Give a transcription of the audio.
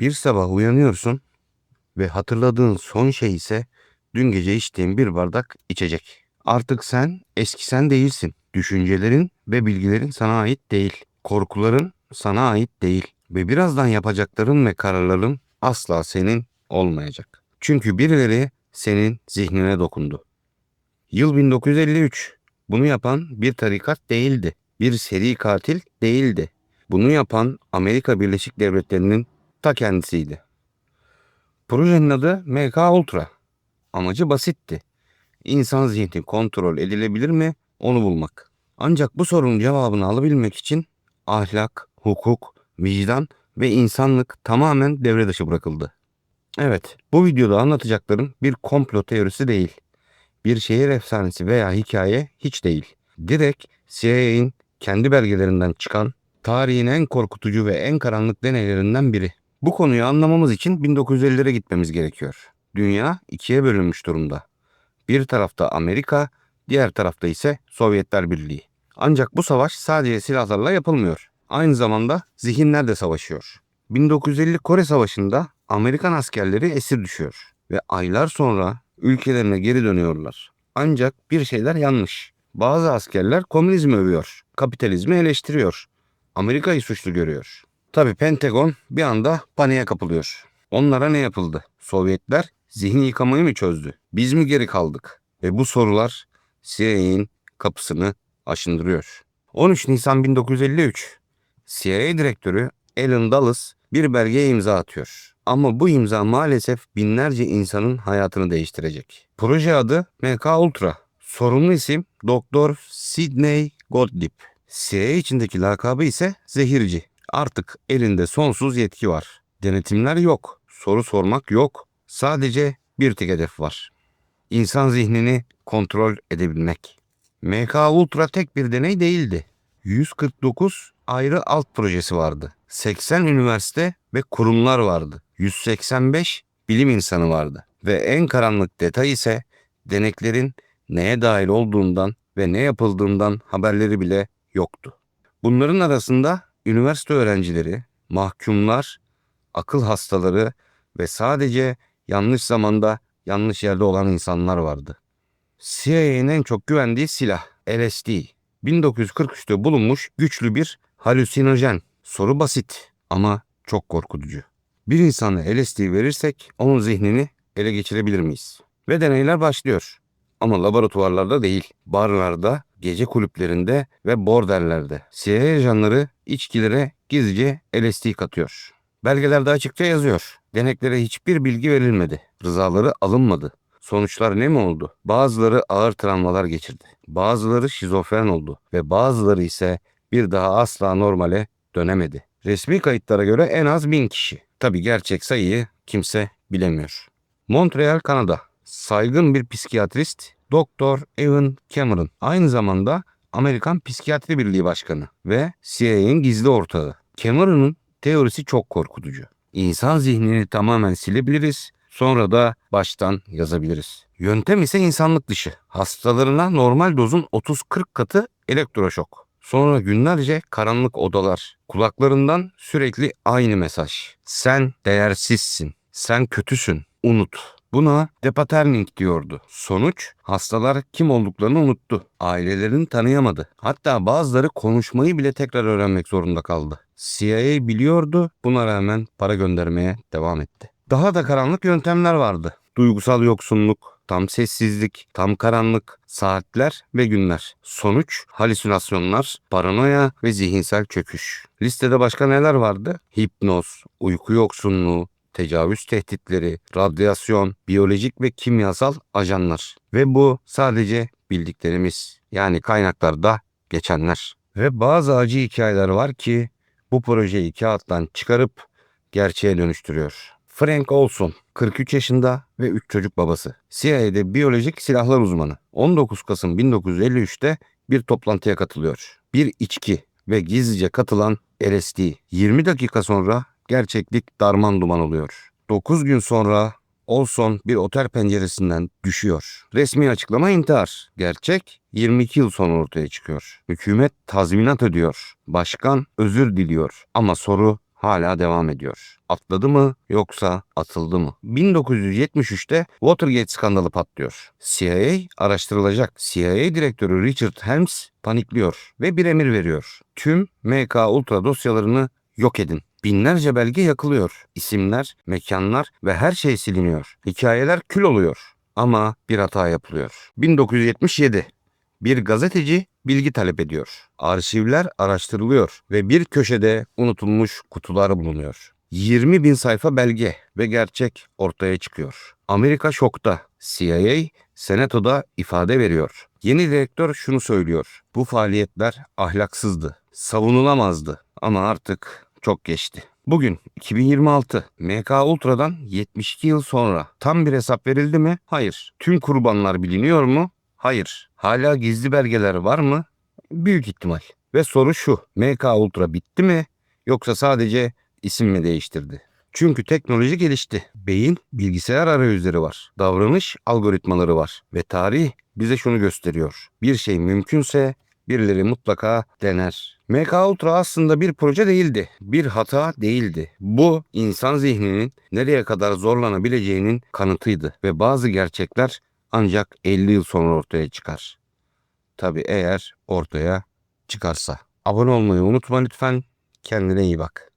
Bir sabah uyanıyorsun ve hatırladığın son şey ise dün gece içtiğin bir bardak içecek. Artık sen eski sen değilsin. Düşüncelerin ve bilgilerin sana ait değil. Korkuların sana ait değil. Ve birazdan yapacakların ve kararların asla senin olmayacak. Çünkü birileri senin zihnine dokundu. Yıl 1953. Bunu yapan bir tarikat değildi. Bir seri katil değildi. Bunu yapan Amerika Birleşik Devletleri'nin ta kendisiydi. Projenin adı MK Ultra. Amacı basitti. İnsan zihni kontrol edilebilir mi onu bulmak. Ancak bu sorunun cevabını alabilmek için ahlak, hukuk, vicdan ve insanlık tamamen devre dışı bırakıldı. Evet, bu videoda anlatacaklarım bir komplo teorisi değil. Bir şehir efsanesi veya hikaye hiç değil. Direkt CIA'in kendi belgelerinden çıkan tarihin en korkutucu ve en karanlık deneylerinden biri. Bu konuyu anlamamız için 1950'lere gitmemiz gerekiyor. Dünya ikiye bölünmüş durumda. Bir tarafta Amerika, diğer tarafta ise Sovyetler Birliği. Ancak bu savaş sadece silahlarla yapılmıyor. Aynı zamanda zihinler de savaşıyor. 1950 Kore Savaşı'nda Amerikan askerleri esir düşüyor ve aylar sonra ülkelerine geri dönüyorlar. Ancak bir şeyler yanlış. Bazı askerler komünizmi övüyor, kapitalizmi eleştiriyor. Amerika'yı suçlu görüyor. Tabi Pentagon bir anda paniğe kapılıyor. Onlara ne yapıldı? Sovyetler zihni yıkamayı mı çözdü? Biz mi geri kaldık? Ve bu sorular CIA'nin kapısını aşındırıyor. 13 Nisan 1953 CIA direktörü Alan Dulles bir belgeye imza atıyor. Ama bu imza maalesef binlerce insanın hayatını değiştirecek. Proje adı MK Ultra. Sorumlu isim Doktor Sidney Gottlieb. CIA içindeki lakabı ise zehirci. Artık elinde sonsuz yetki var. Denetimler yok. Soru sormak yok. Sadece bir tek hedef var. İnsan zihnini kontrol edebilmek. MK Ultra tek bir deney değildi. 149 ayrı alt projesi vardı. 80 üniversite ve kurumlar vardı. 185 bilim insanı vardı. Ve en karanlık detay ise deneklerin neye dahil olduğundan ve ne yapıldığından haberleri bile yoktu. Bunların arasında üniversite öğrencileri, mahkumlar, akıl hastaları ve sadece yanlış zamanda yanlış yerde olan insanlar vardı. CIA'nin en çok güvendiği silah LSD. 1943'te bulunmuş güçlü bir halüsinojen. Soru basit ama çok korkutucu. Bir insana LSD verirsek onun zihnini ele geçirebilir miyiz? Ve deneyler başlıyor. Ama laboratuvarlarda değil, barlarda, gece kulüplerinde ve bordellerde. CIA ajanları içkilere gizlice LSD katıyor. Belgelerde açıkça yazıyor. Deneklere hiçbir bilgi verilmedi. Rızaları alınmadı. Sonuçlar ne mi oldu? Bazıları ağır travmalar geçirdi. Bazıları şizofren oldu ve bazıları ise bir daha asla normale dönemedi. Resmi kayıtlara göre en az bin kişi. Tabi gerçek sayıyı kimse bilemiyor. Montreal, Kanada. Saygın bir psikiyatrist Doktor Evan Cameron. Aynı zamanda Amerikan Psikiyatri Birliği Başkanı ve CIA'nin gizli ortağı. Cameron'ın teorisi çok korkutucu. İnsan zihnini tamamen silebiliriz, sonra da baştan yazabiliriz. Yöntem ise insanlık dışı. Hastalarına normal dozun 30-40 katı elektroşok. Sonra günlerce karanlık odalar. Kulaklarından sürekli aynı mesaj. Sen değersizsin. Sen kötüsün. Unut. Buna depaterning diyordu. Sonuç hastalar kim olduklarını unuttu. Ailelerini tanıyamadı. Hatta bazıları konuşmayı bile tekrar öğrenmek zorunda kaldı. CIA biliyordu buna rağmen para göndermeye devam etti. Daha da karanlık yöntemler vardı. Duygusal yoksunluk, tam sessizlik, tam karanlık, saatler ve günler. Sonuç halüsinasyonlar, paranoya ve zihinsel çöküş. Listede başka neler vardı? Hipnoz, uyku yoksunluğu, tecavüz tehditleri, radyasyon, biyolojik ve kimyasal ajanlar. Ve bu sadece bildiklerimiz. Yani kaynaklarda geçenler. Ve bazı acı hikayeler var ki bu projeyi kağıttan çıkarıp gerçeğe dönüştürüyor. Frank Olson, 43 yaşında ve 3 çocuk babası. CIA'de biyolojik silahlar uzmanı. 19 Kasım 1953'te bir toplantıya katılıyor. Bir içki ve gizlice katılan LSD. 20 dakika sonra gerçeklik darman duman oluyor. 9 gün sonra Olson bir otel penceresinden düşüyor. Resmi açıklama intihar. Gerçek 22 yıl sonra ortaya çıkıyor. Hükümet tazminat ödüyor. Başkan özür diliyor. Ama soru hala devam ediyor. Atladı mı yoksa atıldı mı? 1973'te Watergate skandalı patlıyor. CIA araştırılacak. CIA direktörü Richard Helms panikliyor ve bir emir veriyor. Tüm MK Ultra dosyalarını yok edin. Binlerce belge yakılıyor. İsimler, mekanlar ve her şey siliniyor. Hikayeler kül oluyor. Ama bir hata yapılıyor. 1977 bir gazeteci bilgi talep ediyor. Arşivler araştırılıyor ve bir köşede unutulmuş kutular bulunuyor. 20 bin sayfa belge ve gerçek ortaya çıkıyor. Amerika şokta. CIA senatoda ifade veriyor. Yeni direktör şunu söylüyor. Bu faaliyetler ahlaksızdı. Savunulamazdı ama artık çok geçti. Bugün 2026 MK Ultra'dan 72 yıl sonra tam bir hesap verildi mi? Hayır. Tüm kurbanlar biliniyor mu? Hayır. Hala gizli belgeler var mı? Büyük ihtimal. Ve soru şu. MK Ultra bitti mi? Yoksa sadece isim mi değiştirdi? Çünkü teknoloji gelişti. Beyin bilgisayar arayüzleri var. Davranış algoritmaları var. Ve tarih bize şunu gösteriyor. Bir şey mümkünse birileri mutlaka dener. MK Ultra aslında bir proje değildi. Bir hata değildi. Bu insan zihninin nereye kadar zorlanabileceğinin kanıtıydı. Ve bazı gerçekler ancak 50 yıl sonra ortaya çıkar. Tabi eğer ortaya çıkarsa. Abone olmayı unutma lütfen. Kendine iyi bak.